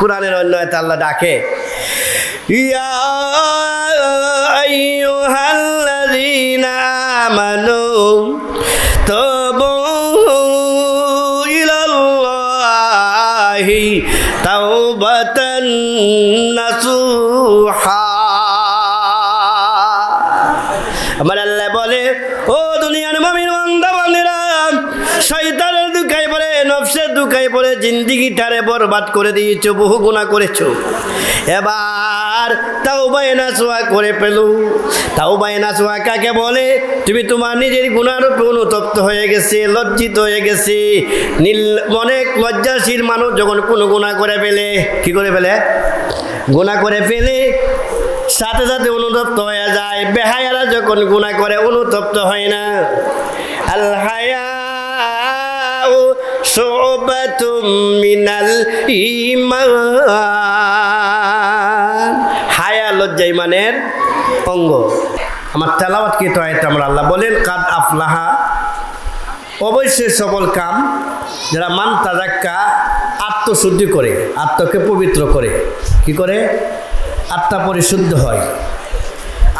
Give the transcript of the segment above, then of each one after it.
কোরআনের অন্য আল্লাহ ডাকে। ইয়া আইয়ুহাল্লাযীনা আমানু দুকাই পড়ে জিন্দিগিটারে বরবাদ করে দিয়েছ, বহু গুণা করেছ। এবার তাও বায়না সোয়া করে পেলু তাও বায়না সোয়া কাকে বলে? তুমি তোমার নিজের গুণার অনুতপ্ত হয়ে গেছে, লজ্জিত হয়ে গেছে। নীল অনেক লজ্জাশীল মানুষ যখন কোনো গুণা করে ফেলে, কি করে ফেলে? গুণা করে ফেলে, সাথে সাথে অনুতপ্ত হয়ে যায়। বেহায়ারা যখন গুণা করে, অনুতপ্ত হয় না। আল্লাহ মিনাল ইমান হায়া লজ্জা ইমানের অঙ্গ। আমার তেলাওয়াত কি তো আয়তা আমার আল্লাহ বলেন, কাদ আফলাহা। অবশ্যই সবল কাম, যারা মান তাজাক্কা, আত্মশুদ্ধি করে, আত্মকে পবিত্র করে। কি করে? আত্মা পরিশুদ্ধ হয়।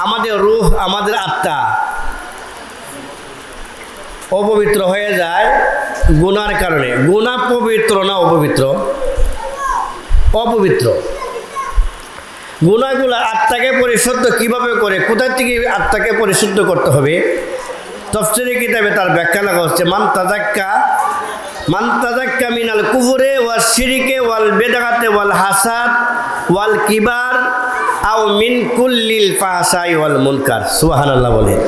আমাদের রুহ, আমাদের আত্মা অপবিত্র হয়ে যায় গুনার কারণে। গুণা পবিত্র না অপবিত্র? অপবিত্র। গুণাগুলো আত্মাকে পরিশুদ্ধ কীভাবে করে? কোথা থেকে আত্মাকে পরিশুদ্ধ করতে হবে? তফসিরি কিতাবে তার ব্যাখ্যা লাগা হচ্ছে, মান তাজাক্কা মান তাজাক্কা মিনাল কুফুরে ওয়াল শিরিকে ওয়াল বেদাগাতে ওয়াল হাসাদ ওয়াল কিবার আও মিন কুল্লিল ফাহসাই ওয়াল মুনকার। সুবহানাল্লাহ বলেন।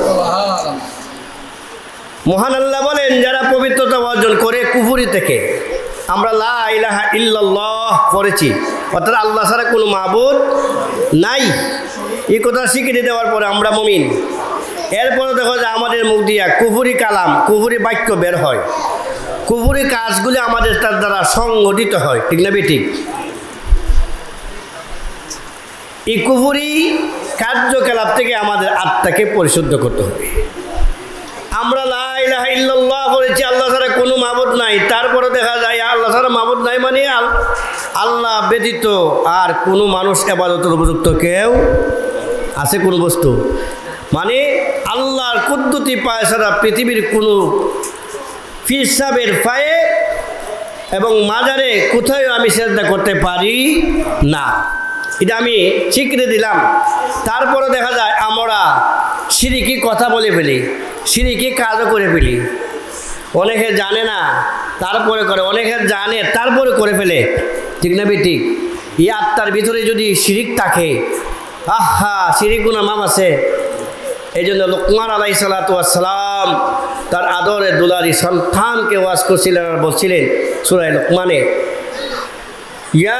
মহান আল্লাহ বলেন, যারা পবিত্রতা অর্জন করে কুফুরি থেকে, আমরা লা ইলাহা ইল্লাল্লাহ পড়েছি। অর্থাৎ আল্লাহ ছাড়া কোনো মাবুদ নাই। এই কথা স্বীকৃতি দেওয়ার পরে আমরা মমিন। এরপরে দেখো যে আমাদের মুখ দিয়া কুফুরি কালাম, কুফুরি বাক্য বের হয়। কুফুরি কাজগুলি আমাদের তার দ্বারা সংগঠিত হয়। ঠিক না ঠিক এই কুফুরি কার্যকলাপ থেকে আমাদের আত্মাকে পরিশুদ্ধ করতে হবে। আমরা লা ইলাহা ইল্লাল্লাহ বলেছি, আল্লাহ ছাড়া কোনো মাবুদ নাই। তারপরে দেখা যায়, আল্লাহ ছাড়া মাবুদ নাই মানে আল- আল্লাহ ব্যতীত আর কোনো মানুষ এবাদতের উপযুক্ত কেউ আছে কোনো বস্তু? মানে আল্লাহর কুদ্দুতি পায় ছাড়া পৃথিবীর কোনো ফিরসাবের পায়ে এবং মাজারে কোথায় আমি শ্রদ্ধা করতে পারি না। এটা আমি স্বীকৃতি দিলাম। তারপরে দেখা যায় আমরা সিঁড়িকি কথা বলে ফেলি, সিঁড়িকি কাজও করে ফেলি। অনেকে জানে না, তারপরে করে, অনেকে জানে, তারপরে করে ফেলে। ঠিক না ঠিক এই আত্মার ভিতরে যদি শিরিক থাকে, আহা শিরিক গুনা মাম আছে? এই জন্য লোকমান আলাই সালাতাম তার আদরের দুলারি সন্তানকে ওয়াজ করছিলেন আর বলছিলেন সুরাই লোকমানে, ইয়া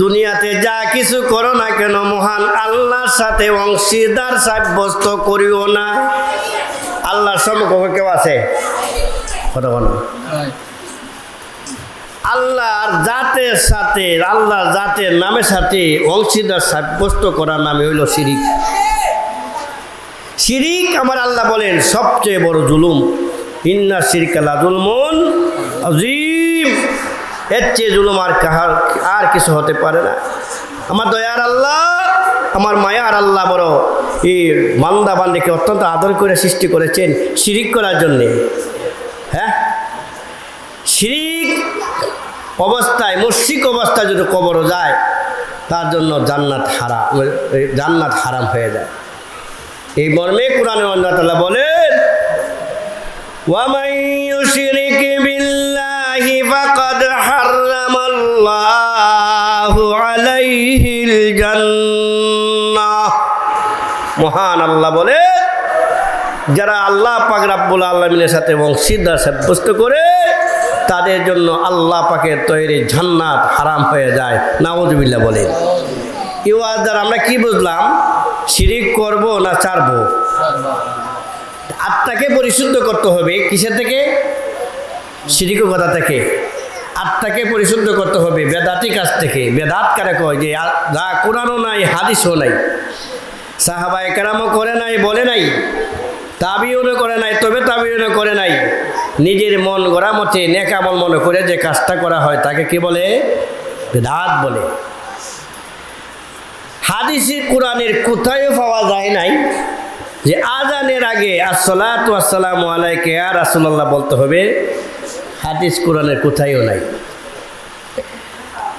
দুনিয়াতে যা কিছু করো না কেন, মহান আল্লাহর সাথে অংশীদার সাব্যস্ত করিও না। আল্লাহর সম্মুখ কেউ আছে? কথা আল্লাহর জাতের সাথে, আল্লাহর জাতের নামের সাথে অংশীদার সাব্যস্ত করার নামে হইল শিরিক। শিরিক আমার আল্লাহ বলেন সবচেয়ে বড় জুলুম। ইন্না শিরকালা জুলমন আজিম এর চেয়ে জুলুম আর কাহার আর কিছু হতে পারে না। আমার দয়ার আল্লাহ, আমার মায়ার আল্লাহ বড়। এই মান্দা বান্দিকে অত্যন্ত আদর করে সৃষ্টি করেছেন শিরিক করার জন্যে। হ্যাঁ? শিরিক অবস্থায় মস্মিক অবস্থায় যদি কবর যায়, তার জন্য জান্নাত হারাম জান্নাত হারাম হয়ে যায়। এই মর্মে কোরআনে আল্লাহ তালা বলেন ওয়ামাই শিরিক الله عليه الجنة মহান আল্লাহ বলে যারা আল্লাহ পাক রাব্বুল আলমিনের সাথে বংশীদার সাব্যস্ত করে তাদের জন্য আল্লাহ পাকের তৈরি জান্নাত হারাম হয়ে যায় নাওজবিল্লা বলেন এই ওয়াজ দ্বারা আমরা কি বুঝলাম শিরিক করব না ছাড়বো আত্মাকে পরিশুদ্ধ করতে হবে কিসের থেকে শিরিক কথা থেকে আত্মাকে পরিশুদ্ধ করতে হবে। বেদাতি কাছ থেকে। বেদাত কারে কয় যে যা কোরআনও নাই, হাদিসও নাই। সাহাবায় কেরামও করে নাই, বলে নাই। তাবিউনও করে নাই, তবে তাবিউনও করে নাই। নিজের মন গড়া মতে নেকামল মনে করে যে কাজটা করা হয়, তাকে কি বলে? বেদাত বলে। হাদিসি কোরআনের কোথায়ও পাওয়া যায় নাই যে আজানের আগে আসসালাতু আসসালামু আলাইকে আর রাসূলুল্লাহ বলতে হবে হাদিস কোরআনের কোথায়ও নাই।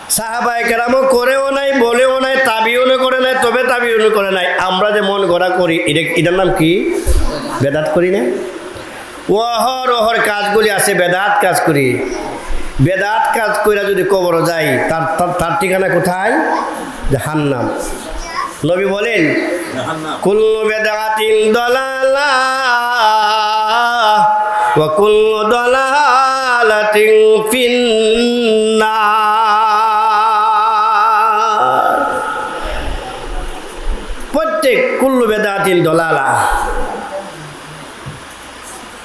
সাহাবায় কেরামও করেও নাই বলেও নাই তাবিউনও করে নাই তবে তাবিউনও করে নাই। আমরা যে মন গড়া করি এটা এটার নাম কি? বেদাত করি না? ওহর ওহর কাজগুলি আছে বেদাত কাজ করি। বেদাত কাজ করে যদি কবর যাই তার তার- ঠিকানা কোথায়? জাহান্নাম। নবী বলেন কুল্লু বেদাতিন দলালা ওয়া কুল্লু দলালাতিন ফিন্নার। প্রত্যেক কুল্লু বেদাতিন দলালা।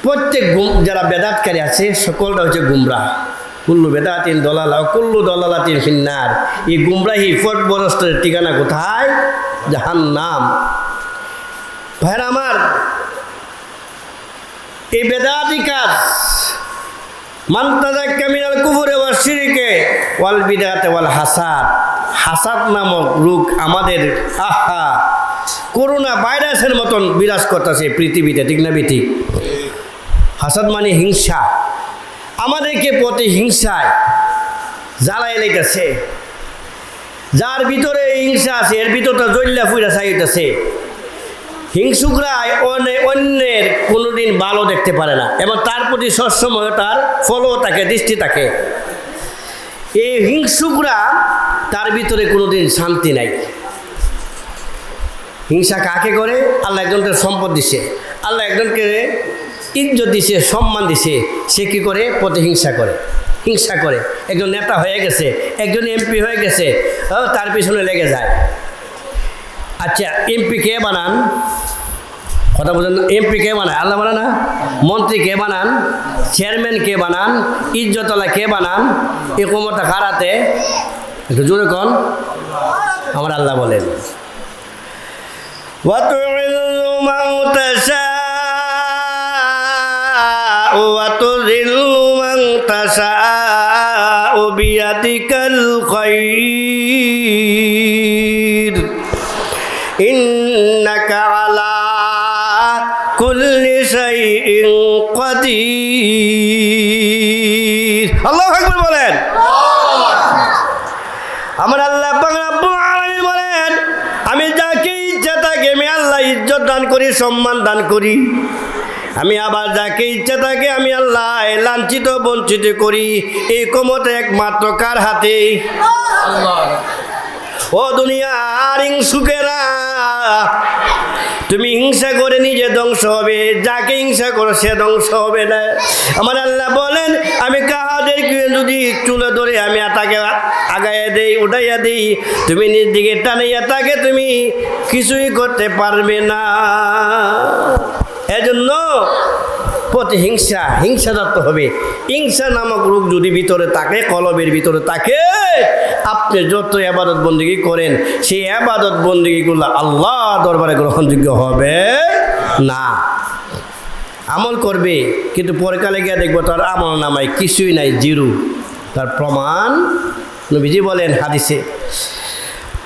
প্রত্যেক যারা বেদাতকারী আছে, সকলটা হচ্ছে গুমরা। কুল্লু বেদাতিন দলালা কুল্লু দলালাতিন ফিন্নার। এই গুমরাহি ফট বরস্তের ঠিকানা কোথায়? জাহান নাম ভাইরা আমার, এই বেদাতি কাজ ওয়াল নামক রোগ আমাদের করোনা ভাইরাসের মতন বিরাজ পৃথিবীতে হাসাদ মানে হিংসা। আমাদেরকে প্রতি হিংসায় জ্বালাই লেগেছে যার ভিতরে হিংসা আছে, এর ভিতরটা জল্লা ফুইরা চাইতেছে হিংসুকরা অনে- অন্যের কোনোদিন ভালো দেখতে পারে না, এবং তার প্রতি সবসময় তার ফলো থাকে দৃষ্টি থাকে এই হিংসুকরা তার ভিতরে কোনোদিন শান্তি নাই। হিংসা কাকে করে? আল্লাহ একজনকে সম্পদ দিছে। আল্লাহ একজনকে ইজ্জত দিছে, সম্মান দিছে। সে কি করে? প্রতিহিংসা করে। হিংসা করে। একজন নেতা হয়ে গেছে, একজন এমপি হয়ে গেছে তার পিছনে লেগে যায়। আচ্ছা এমপি কে বানান কথা বলেন এমপি কে বানায় আল্লাহ বানান না মন্ত্রী কে বানান চেয়ারম্যান কে বানান ইজ্জতলা কে বানান এ ক্ষমতা কারাতে একটু জোরে কন আমার আল্লাহ বলেন وتعز من تشاء وتذل من تشاء بيدك الخير ইন্নাকা আলা কুল্লি শাইইন কাদির আল্লাহু আকবার বলেন আমার আল্লাহ বলেন আমি যাকে ইচ্ছা তাকে আমি আল্লাহ ইজ্জত দান করি সম্মান দান করি। আমি আবার যাকে ইচ্ছা তাকে আমি আল্লাহ লাঞ্ছিত বঞ্চিত করি। এই ক্ষমতা একমাত্র কার হাতে? ও দুনিয়ার সুখে তুমি হিংসা করে নিজে ধ্বংস হবে, যাকে হিংসা করো সে ধ্বংস হবে না। আমার আল্লাহ বলেন, আমি কাহাদেরকে যদি চুলে ধরে আমি তাকে আগাইয়া দিই, উঠাইয়া দিই, তুমি নিজ দিকে টানাইয়া তাকে তুমি কিছুই করতে পারবে না। এজন্য প্রতি হিংসা হিংসা যত হবে হিংসা নামক রোগ যদি ভিতরে থাকে, কলবের ভিতরে থাকে, আপনি যত আবাদত বন্দিগি করেন, সেই আবাদত বন্দিগিগুলো আল্লাহ দরবারে গ্রহণযোগ্য হবে না। আমল করবে, কিন্তু পরকালে গিয়ে দেখব তার আমল নামায় কিছুই নাই, জিরু। তার প্রমাণ নবীজি বলেন হাদিসে।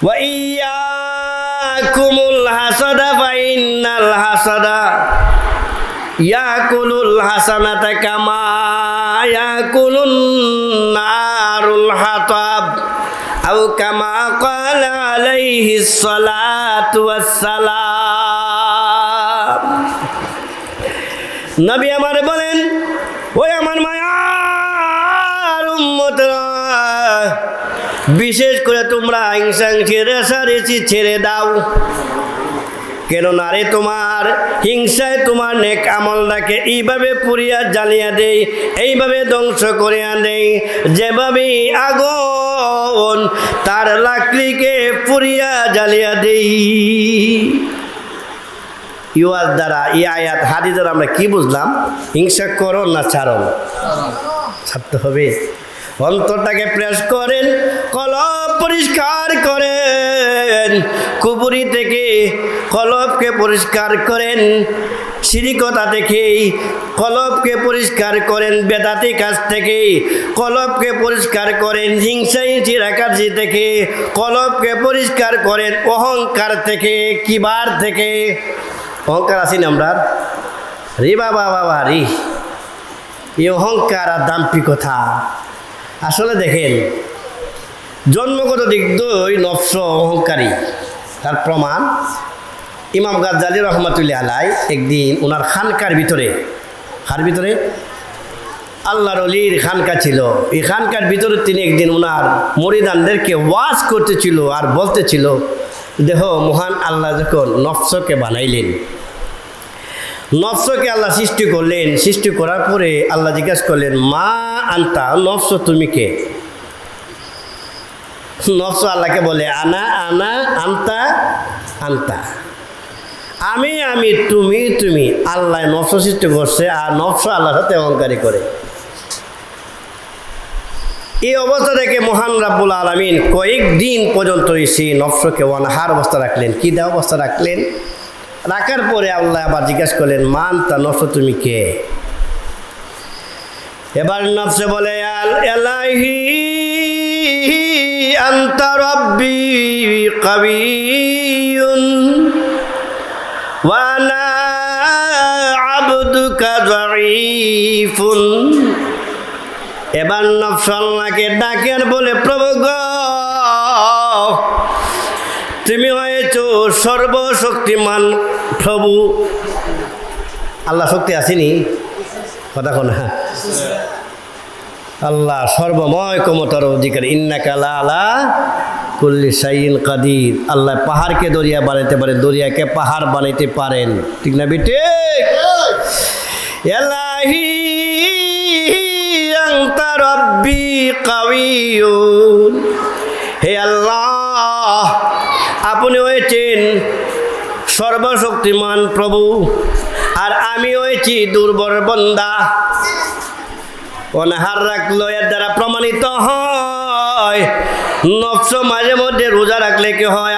ওয়াইয়াকুমুল হাসাদা, ফাইন্নাল হাসাদা। ইয়াকুলুল হাসানাতা কামা ইয়াকুলুন নারুল হাতাব, আও কামা ক্বালা আলাইহি সালাতু ওয়াসসালাম। নবী আমার বলেন, ওই আমার মায়ার উম্মতরা, বিশেষ করে তোমরা হিংসাংসি রেসারেসি ছেড়ে দাও। কেন না রে তোমার হিংসায় তোমার নেক আমলটাকে এইভাবে পুরিয়া জ্বালিয়া দেই, এইভাবে ধ্বংস করিয়া দেই। যেভাবে আগুন তার লাকড়িকে পুরিয়া জ্বালিয়া দেই। ইউয়ার দ্বারা ই আয়াত হাদি দ্বারা আমরা কি বুঝলাম? হিংসা করো না ছাড়ো। ছাড়তে হবে। অন্তরটাকে প্রেস করেন কলব পরিষ্কার করেন। কুপুরি থেকে কলবকে পরিষ্কার করেন সিরিকতা থেকে কলবকে পরিষ্কার করেন, বেদাতি কাজ থেকে কলবকে পরিষ্কার করেন হিংসা রাখাজি থেকে কলবকে পরিষ্কার করেন, অহংকার থেকে, কিবার থেকে। অহংকার আছি না আমরা। রে বাবা বাবা, রে। এই অহংকার আর দাম্পিকতা আসলে দেখেন জন্মগত দিক দুই নফস অহংকারী। তার প্রমাণ, ইমাম গাজ্জালি রহমাতুল্লাহ আলাই একদিন ওনার খানকার ভিতরে, খার ভিতরে? আল্লাহর অলির খানকা ছিল। এই খানকার ভিতরে তিনি একদিন ওনার মরিদানদেরকে ওয়াজ করতেছিল আর বলতেছিল, দেহ মহান আল্লাহ যখন নফসকে বানাইলেন নফসকে আল্লাহ সৃষ্টি করলেন, সৃষ্টি করার পরে আল্লাহ জিজ্ঞাসা করলেন, মা আনতা নফস তুমি কে? নফস আল্লাহকে বলে, আনা আনা, আনতা আনতা। আমি আমি, তুমি তুমি আল্লাহ নফস সৃষ্টি করছে আর নফস আল্লাহর সাথে অহংকারী করে। এই অবস্থা থেকে মহান রাব্বুল আলমিন কয়েকদিন পর্যন্ত সেই নফসকে অনাহার অবস্থা রাখলেন। কী দেওয়া অবস্থা রাখলেন? রাখার পরে আল্লাহ আবার জিজ্ঞাসা করলেন, মান তা নফস তুমি কে? এবার নফসে বলে আল এলাহি আন্তা রব্বি কবিউন ওয়ানা আবদুকা জয়ীফুন এবার নফস আল্লাহকে ডাকেন বলে, প্রভু গো, তুমি হয়েছ সর্বশক্তিমান প্রভু। আল্লাহ শক্তি আসেনি? কথা কোনা আল্লাহ সর্বময় ক্ষমতার অধিকার। ইন্না কালা আলা কুল্লি সাইন কাদির। আল্লাহ পাহাড়কে দরিয়া বানাইতে পারেন, দরিয়াকে পাহাড় বানাইতে পারেন। ঠিক না বেটে? এলাহি আংতা রব্বি কাউয়ুন হে আল্লাহ, আপনি হয়েছেন সর্বশক্তিমান প্রভু, আর আমি হয়েছি দুর্বল বন্দা। অনাহার রাখল এর দ্বারা প্রমাণিত হয়। নফস মাঝে মধ্যে রোজা রাখলে কি হয়?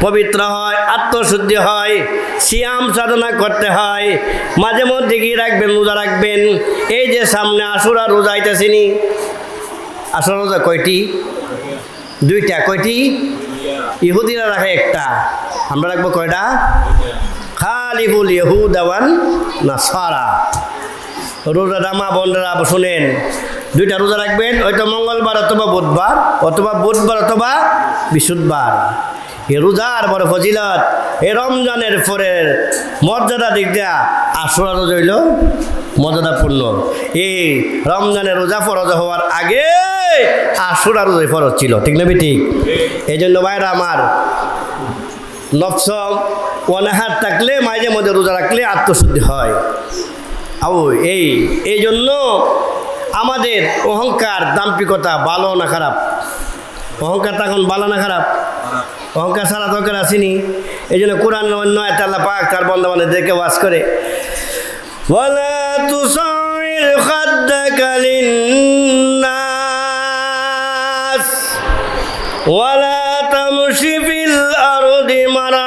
পবিত্র হয়, আত্মশুদ্ধি হয়, সিয়াম সাধনা করতে হয়। মাঝে মধ্যে কি রাখবেন? রোজা রাখবেন। এই যে সামনে আসুরা রোজা আইতেছিনি আসুরা রোজা কয়টি? দুইটা। কয়টি? ইহুদিরা রাখে একটা। আমরা রাখব কয়টা? খালি খালিফুল না সারা রোজাটা মা বোনরা শুনেন। দুইটা রোজা রাখবেন, হয়তো মঙ্গলবার অথবা বুধবার অথবা বুধবার অথবা বৃহস্পতিবার। এ রোজার বড় ফজিলত, এ রমজানের পরের মর্যাদা দিক দিয়া আসরা রোজা মর্যাদাপূর্ণ। এই রমজানের রোজা ফরজ হওয়ার আগে আসরা রোজা ফরজ ছিল, ঠিক না ঠিক এই জন্য ভাইরা আমার নফস অনাহার থাকলে, মাঝে মধ্যে রোজা রাখলে আত্মশুদ্ধি হয়। আও এই এই জন্য আমাদের অহংকার দাম্পিকতা ভালো না খারাপ অহংকার তখন ভালো না খারাপ অহংকার সারা দরকার আসেনি এই জন্য কোরআন নয় তাল্লা পাক তার বন্ধবান্ধব দেখে বাস করে ولا تصعر خدك للناس ولا تمشي في الأرض مرحا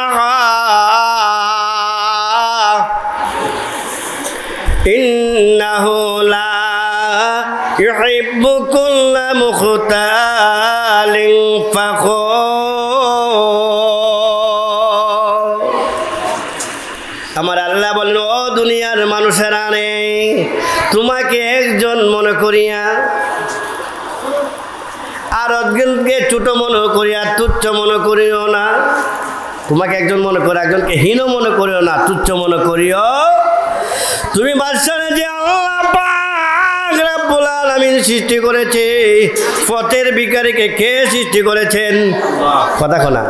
আমার আল্লাহ বলেন, ও দুনিয়ার মানুষেরা আনে তোমাকে একজন মনে করিয়া আর একজনকে ছোট মনে করিয়া তুচ্ছ মনে করিও না। তোমাকে একজন মনে করো একজনকে হীন মনে করিও না, তুচ্ছ মনে করিও তুমি বাদশাহ যে আল্লাহ পাক রব্বুল আলামিন সৃষ্টি করেছে, পথের বিকারীকে কে সৃষ্টি করেছেন? কথা কোনা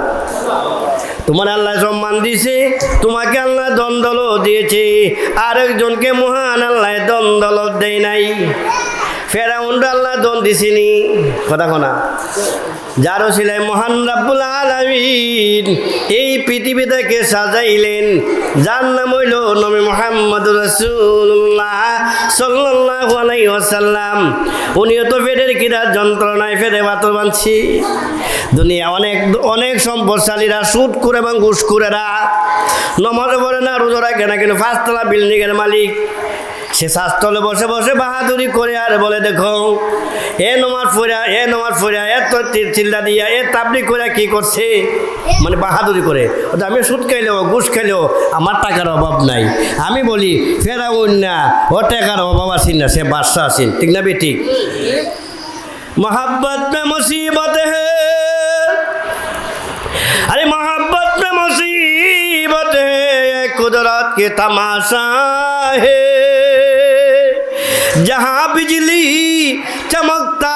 তোমার আল্লাহ সম্মান দিয়েছে, তোমাকে আল্লাহ দ্বন্দ্বল দিয়েছে, আরেকজনকে মহান আল্লাহ দ্বন্দ্বল দেয় নাই। ফেরাউন্ড আল্লাহ দন দিছিনি। কথা কোনা। যার ছিলেন মহান রাব্বুল আলামিন, এই পৃথিবী থেকে সাজাইলেন। যার নাম হইল নবী মোহাম্মদ রাসূলুল্লাহ সাল্লাল্লাহু আলাইহি ওয়াসাল্লাম। উনিও তো ফেরের কিরা যন্ত্রণায় ফেরে বাতর বানছি দুনিয়া অনেক অনেক সম্পদশালীরা সুদ করে এবং ঘুষ করেরা নমাজ পড়ে না, রোজা রাখে না, কিন্তু পাঁচতলা বিল্ডিংয়ের মালিক। সে শাস্তলে বসে বসে বাহাদুরি করে আর বলে, দেখো, এ নমাজ ফুরা, এ নমাজ ফুরা, এ তোর চিল্লা দিয়া, এ তাবলি করে কি করছে? মানে বাহাদুরি করে। আমি সুদ খাইলেও, ঘুষ খাইলেও আমার টাকার অভাব নাই। আমি বলি, ফেরাউন না, ও টাকার অভাব আসিন না, সে বাদশা আসিন ঠিক না বেঠিক মহাব্বত মে মুসিবত হে? আরে মহাব্বত মে মুসিবত হে? কুদরত কে তামাশা হে? जहाँ बिजली चमकता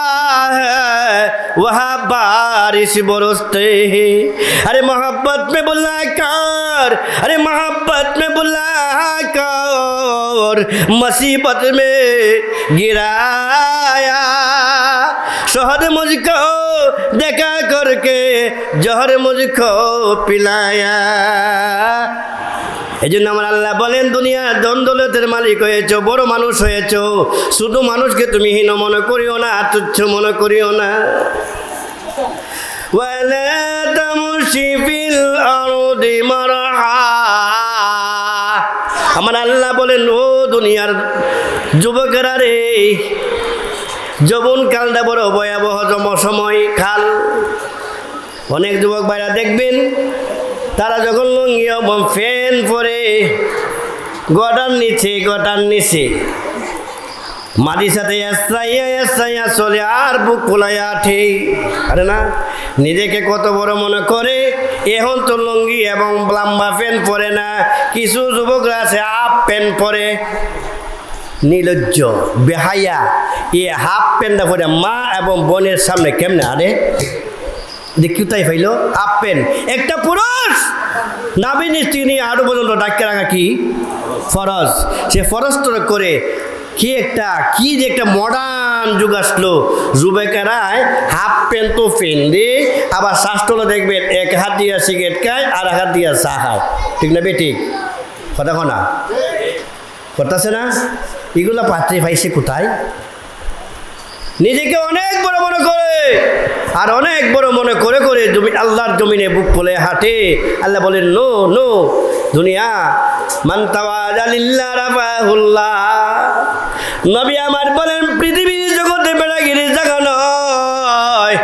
है, वहाँ बारिश बरसते हैं। अरे मोहब्बत में बुला कर अरे मोहब्बत में बुला कर मुसीबत में गिराया। शहर मुझको देखा करके, जहर मुझको पिलाया। এই জন্য আমার আল্লাহ বলেন, দুনিয়ার দন্দলতের মালিক হয়েছ, বড় মানুষ হয়েছ। শুধু মানুষকে তুমি হীন মনে করিও না, তুচ্ছ মনে করিও না। আমার আল্লাহ বলেন, ও দুনিয়ার যুবকেরা রে, যবন কালটা বড় ভয়াবহ সময় খাল অনেক যুবক ভাইরা দেখবেন তারা যখন লুঙ্গি এবং ফ্যান পরে গটার নিচে গটার নিচে। মাটির সাথে এসাইয়া এসাইয়া চলে আর বুক ফুলাইয়া ঠিক আরে না, নিজেকে কত বড় মনে করে, এখন তো লুঙ্গি এবং লাম্বা প্যান্ট পরে না, কিছু যুবকরা আছে, হাফ প্যান্ট পরে। নির্লজ্জ বেহাইয়া এ হাফ প্যান্টটা পরে মা এবং বোনের সামনে, কেমনে? আরে দেখি তাই পাইল প্যান্ট একটা পুরুষ নাবি নিয়ে আরও পর্যন্ত ডাক্তার রাখা কি? ফরজ। সে ফরজ করে কি একটা, কি যে একটা মডার্ন যুগ আসলো। যুবেকেরায় হাফ প্যান্ট তো ফেন্দে, আবার শ্বাসটলে দেখবেন, এক হাত দিয়া সিগারেট খায়, আর এক হাত দিয়া চা খায়। ঠিক না বেঠিক কথা না? করতেছে না? এগুলো পাত্রে পাইছে কোথায়? নিজেকে অনেক বড় মনে করে। আর অনেক বড় মনে করে করে জমি আল্লাহর জমিনে বুক খুলে হাঁটে। আল্লাহ বলেন, নো নো, দুনিয়া মান্তাওয়াজালিল্লাহ নবী আমার বলেন, পৃথিবীর জগতে বেড়াগিরি নয়।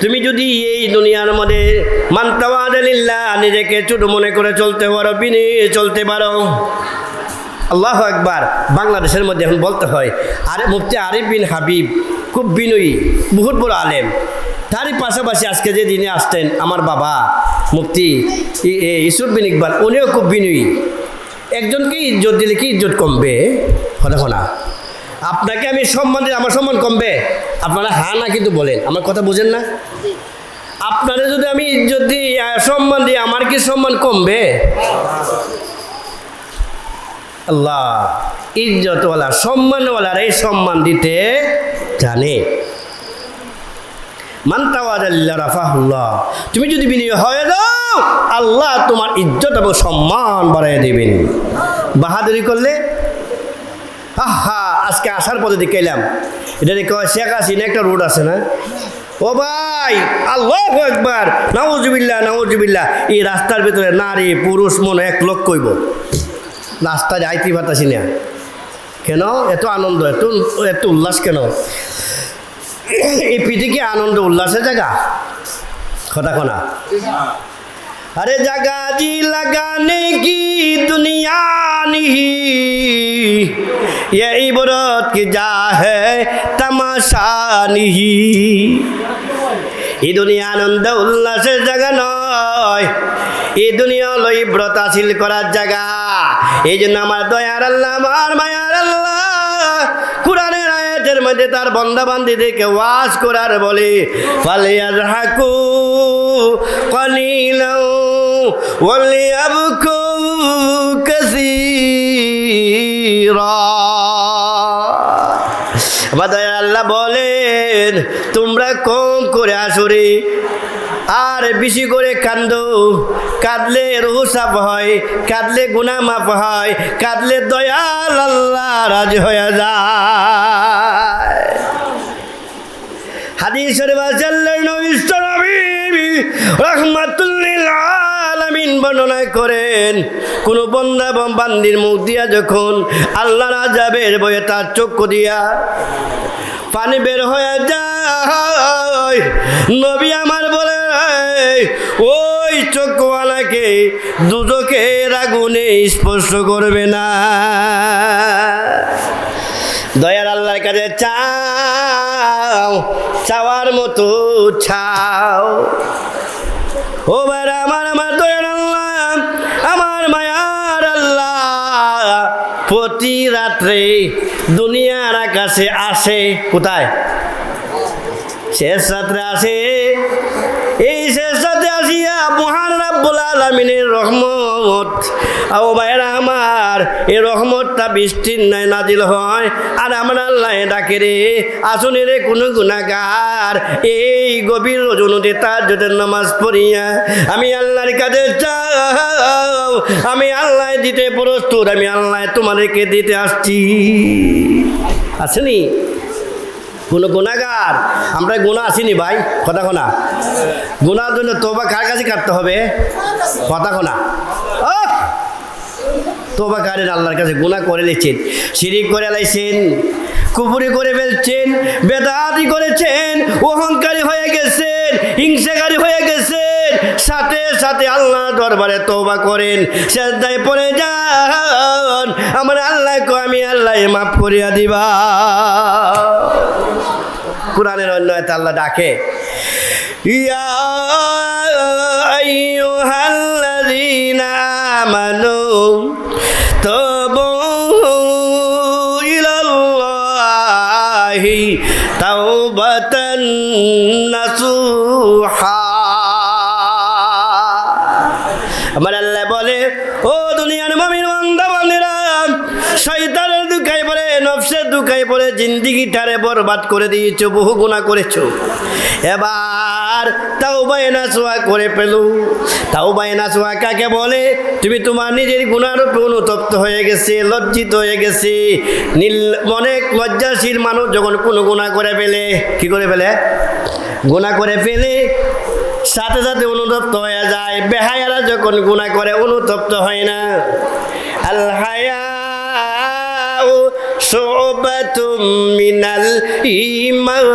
তুমি যদি এই দুনিয়ার মধ্যে মান্তাওয়াজালিল্লাহ নিজেকে ছোট মনে করে চলতে পারো বিনে চলতে পারো। আল্লাহ একবার বাংলাদেশের মধ্যে এখন বলতে হয়, আরে মুফতি আরিফ বিন হাবিব খুব বিনয়ী, বহুত বড় আলেম। তারই পাশাপাশি আজকে যে দিনে আসতেন আমার বাবা, মুফতি ইসুফ বিন ইকবাল, উনিও খুব বিনয়ী। একজনকে ইজ্জত দিলে কি ইজ্জত কমবে? কথা শোনা আপনাকে আমি সম্মান দিলে আমার সম্মান কমবে? আপনারা হা না কিন্তু বলেন, আমার কথা বুঝেন না? আপনারা যদি আমি ইজ্জত দিই সম্মান দিই, আমার কি সম্মান কমবে? আল্লাহ। ইজ্জতওয়ালা, সম্মানওয়ালার এই সম্মান দিতে জানে। তুমি যদি বিনিয়োগ হয়ে যাও, আল্লাহ তোমার ইজ্জত এবং সম্মান বাড়াই দেবেন। বাহাদুরি করলে, আহা, আজকে আসার পথে দেখে এলাম এটা দেখে, শেখ হাসিনা একটা রোড আছে না? ও ভাই, আল্লাহ একবার নাউজুবিল্লা নাউজুবিল্লা এই রাস্তার ভিতরে নারী, পুরুষ, মনে এক লোক কইব রাস্তায় যাইতে পারতাছি না কেন এত আনন্দ এত এত উল্লাস কেন এই পৃথিবী আনন্দ উল্লাসের জায়গা কথা কোনা अरे जगह जी लगाने की दुनिया नहीं ये इबरत की जा है तमाशा नहीं এই দুনিয়া আনন্দ উল্লাসের জায়গা নয় এই দুনিয়া হলো ইব্রত হাসিল করার জায়গা। এই জন্য আমার দয়ার আল্লাহ, আমার মায়ার আল্লাহ, কোরআনের আয়াতের মধ্যে তার বন্ধা বান্দিদেরকে ওয়াজ করার বলে ফালিয়াজ হাকু কলিলাও ওয়ালিয়াবকু কাসীরা। আমার আল্লাহ বলেন, তোমরা কম করে আসরে আর বেশি করে কান্দ। কাঁদলে রুহু সাফ হয়, কাঁদলে গুনা মাপ হয়, কাঁদলে দয়াল আল্লাহ রাজ হয়ে যায়। হাদিসের বাজাল্লের নবিষ্ট নবী রহমাতুল্লিল বর্ণনা করেন, কোন বন্দা এবং বান্দির মুখ দিয়া যখন আল্লাহ রাজাবের বয়ে তার চক্ষু দিয়া পানি বের হয়ে যায়, নবী আমার বলে ওই চোখওয়ালাকে দুদকের আগুনে স্পর্শ করবে না। দয়ার আল্লাহর কাছে চাও, চাওয়ার মতো চাও। ও বার আমার আমার দয়ার আল্লাহ, আমার মায়ার আল্লাহ, প্রতি রাত্রে দুনিয়ার আকাশে আসে। কোথায়? শেষ রাত্রে আসে। আলমিনের রহমত। ও ভাইরা আমার এই রহমতটা বৃষ্টির নাই, নাজিল হয়। আর আমরা আল্লাহ ডাকে রে, আসুনি রে কোনো গুণাগার এই গভীর রজনীতে তার যদি নামাজ পড়িয়া আমি আল্লাহর কাছে চাও, আমি আল্লাহ দিতে প্রস্তুত, আমি আল্লাহ তোমাদেরকে দিতে আসছি। আসেনি কোনো গুণাগার আমরা গুণা আসিনি ভাই, কথা কোনা। গুণার জন্য তোবা কার কাছে কাটতে হবে? কথা কোনা। তোবা কারেন আল্লাহর কাছে গুণা করে নিচ্ছেন। শিরিক করে লাইছেন কুপুরি করে ফেলছেন, বেদাতি করেছেন, অহংকারী হয়ে গেছেন, হিংসাকারী হয়ে গেছেন। সাথে সাথে আল্লাহ দরবারে তোবা করেন। সেদায় পড়ে যান। আমার আল্লাহকে আমি আল্লাহ মাফ করিয়া দিবা। কোরআনের অন্য আল্লাহ ডাকে। ইয়া আইয়ুহাল্লাযীনা আমানু তুবু ও দুনিয়ার মামির বান্দিরা, শয়তানের দুকাই পড়ে, নফসের দুকাই পড়ে, জিন্দিগিটারে বরবাদ করে দিয়েছ, বহু গুণা করেছ। এবার তাও বায়না সোয়া করে পেলু তাও বায়না সোয়া কাকে বলে? তুমি তোমার নিজের গুণার উপর অনুতপ্ত হয়ে গেছে, লজ্জিত হয়ে গেছে। নীল, অনেক লজ্জাশীল মানুষ যখন কোনো গুণা করে ফেলে, কি করে ফেলে? গুণা করে ফেলে সাথে সাথে অনুতপ্ত হয়ে যায়। বেহায়ারা যখন গুণা করে, অনুতপ্ত হয় না। আল্লাহায়া সোবাতুম মিনাল ইমান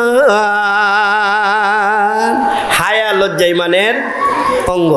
হায়া লজ্জা ইমানের অঙ্গ।